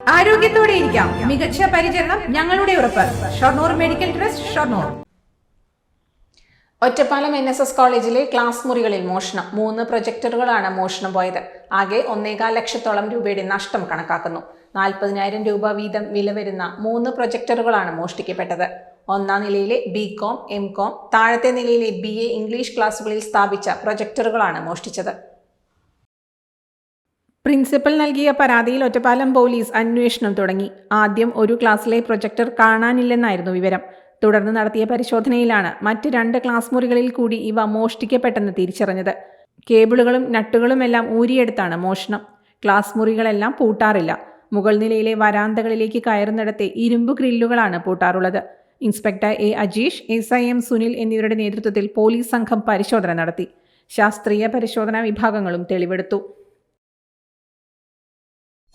ആരോഗ്യത്തോടെ ഇരിക്കാം. മികച്ച പരിചരണം ഞങ്ങളുടെ ഉറപ്പ്. Shoranur medical trust Shoranur. Ottapalam N S S കോളേജിലെ ക്ലാസ് മുറികളിൽ മോഷണം. മൂന്ന് പ്രൊജക്ടറുകളാണ് മോഷണം പോയത്. ആകെ ഒന്നേകാൽ ലക്ഷത്തോളം രൂപയുടെ നഷ്ടം കണക്കാക്കുന്നു. നാൽപ്പതിനായിരം രൂപ വീതം വില വരുന്ന മൂന്ന് പ്രൊജക്ടറുകളാണ് മോഷ്ടിക്കപ്പെട്ടത്. ഒന്നാം നിലയിലെ ബി കോം എം കോം താഴത്തെ നിലയിലെ ബി എ ഇംഗ്ലീഷ് ക്ലാസ്സുകളിൽ സ്ഥാപിച്ച പ്രൊജക്ടറുകളാണ് മോഷ്ടിച്ചത്. പ്രിൻസിപ്പൽ നൽകിയ പരാതിയിൽ ഒറ്റപ്പാലം പോലീസ് അന്വേഷണം തുടങ്ങി. ആദ്യം ഒരു ക്ലാസ്സിലെ പ്രൊജക്ടർ കാണാനില്ലെന്നായിരുന്നു വിവരം. തുടർന്ന് നടത്തിയ പരിശോധനയിലാണ് മറ്റ് രണ്ട് ക്ലാസ് മുറികളിൽ കൂടി ഇവ മോഷ്ടിക്കപ്പെട്ടെന്ന് തിരിച്ചറിഞ്ഞത്. കേബിളുകളും നട്ടുകളും എല്ലാം ഊരിയെടുത്താണ് മോഷണം. ക്ലാസ് മുറികളെല്ലാം പൂട്ടാറില്ല. മുകൾ നിലയിലെ വരാന്തകളിലേക്ക് കയറുന്നിടത്തെ ഇരുമ്പ് ഗ്രില്ലുകളാണ് പൂട്ടാറുള്ളത്. Inspector A Ajeesh S I M Sunil എന്നിവരുടെ നേതൃത്വത്തിൽ പോലീസ് സംഘം പരിശോധന നടത്തി. ശാസ്ത്രീയ പരിശോധനാ വിഭാഗങ്ങളും തെളിവെടുത്തു.